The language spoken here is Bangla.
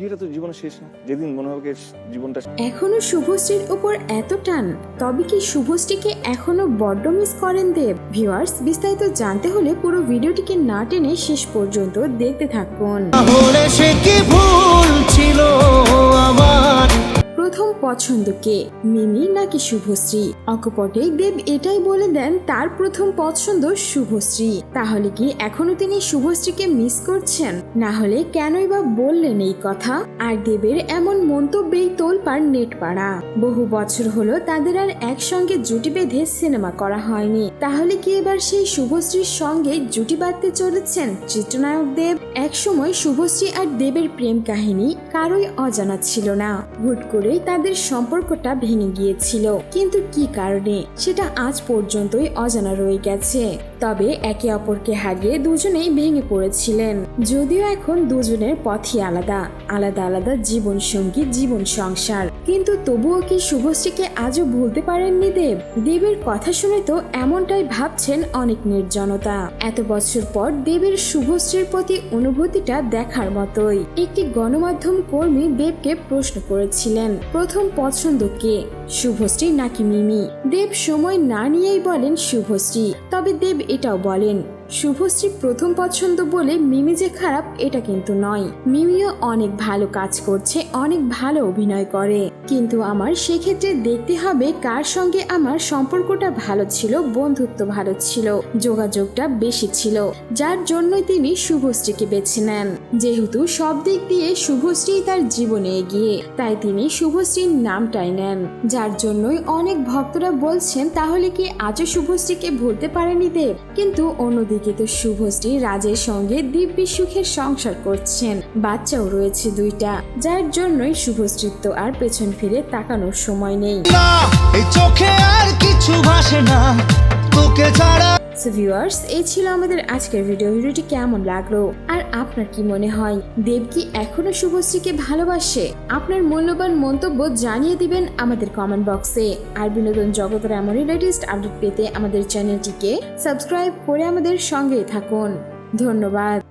বিয়েটা তো জীবনে শেষ না। যেদিন মনে হবে জীবনটা এখনও শুভশ্রীর উপর এত টান তবে কি শুভশ্রীকে এখনও বড্ড মিস করেন দেব? ভিউয়ার্স বিস্তারিত জানতে হলে পুরো ভিডিওটিকে না টেনে শেষ পর্যন্ত দেখতে থাকুন। পছন্দ কে? মিমি নাকি শুভশ্রী? অকপটে দেব এটাই বলে দেন তার প্রথম পছন্দ শুভশ্রী। তাহলে কি এখনও তিনি শুভশ্রীকে মিস করছেন? না হলে কেনই বা বললেন এই কথা? আর দেবের এমন মন্তব্যেই তোলপার নেট পাড়া বহু বছর হলো তাদের আর একসঙ্গে জুটি বেঁধে সিনেমা করা হয়নি। তাহলে কি এবার সেই শুভশ্রীর সঙ্গে জুটি বাঁধতে চলেছেন চিত্রনায়ক দেব? একসময় শুভশ্রী আর দেবের প্রেম কাহিনী কারোই অজানা ছিল না। হুট করেই তাদের সম্পর্কটা ভেঙে গিয়েছিল। কিন্তু কি কারণে? সেটা আজ পর্যন্তই অজানা রয়ে গেছে। তবে একে অপরকে হারিয়ে দুজনেই ভেঙে পড়েছিলেন। যদিও এখন দুজনের পথই আলাদা। আলাদা আলাদা জীবন সঙ্গী জীবন সংসার। কিন্তু তবুও কি শুভশ্রীকে আজও ভুলতে পারেননি দেব? দেবের কথা শুনে তো এমনটাই ভাবছেন অনেক নির্জনতা। এত বছর পর দেবের শুভশ্রীর প্রতি অনুভূতিটা দেখার মতোই। একটি গণমাধ্যম কর্মী দেবকে প্রশ্ন করেছিলেন, প্রথম পছন্দ কে? শুভশ্রী নাকি মিমি? দেব সময় না নিয়েই বলেন, শুভশ্রী। তবে দেব এটাও বলেন, শুভশ্রী প্রথম পছন্দ বলে মিমি যে খারাপ, এটা কিন্তু নয়। মিমিও অনেক ভালো কাজ করছে, অনেক ভালো অভিনয় করে। কিন্তু আমার সেক্ষেত্রে দেখতে হবে কার সঙ্গে আমার সম্পর্কটা ভালো ছিল, বন্ধুত্ব ভালো ছিল, যোগাযোগটা বেশি ছিল, যার জন্যই তিনি শুভশ্রীকে বেছে নেন। যেহেতু সব দিক দিয়ে শুভশ্রী তার জীবনে এগিয়ে, তাই তিনি শুভশ্রীর নামটাই নেন। যার জন্যই অনেক ভক্তরা বলছেন, তাহলে কি আজও শুভশ্রীকে ভুলতে পারেনি দেব? কিন্তু অন্যদিকে তো শুভশ্রী রাজের সঙ্গে দিব্যি সুখের সংসার করছেন। বাচ্চাও রয়েছে দুইটা, যার জন্যই শুভশ্রীর তো আর পেছন ফিরে তাকানোর সময় নেই। চোখে আর কিছু ভাসে না। তোকে ছাড়া সো ভিউয়ার্স এই ছিল আমাদের আজকের ভিডিও ভিডিওটি কেমন লাগল? আর আপনার কি মনে হয়? দেব কি এখনও শুভশ্রীকে ভালোবাসে? আপনার মূল্যবান মন্তব্য জানিয়ে দিবেন আমাদের কমেন্ট বক্সে আর বিনোদন জগতের এমনই লেটেস্ট আপডেট পেতে আমাদের চ্যানেলটিকে সাবস্ক্রাইব করে আমাদের সঙ্গেই থাকুন। ধন্যবাদ।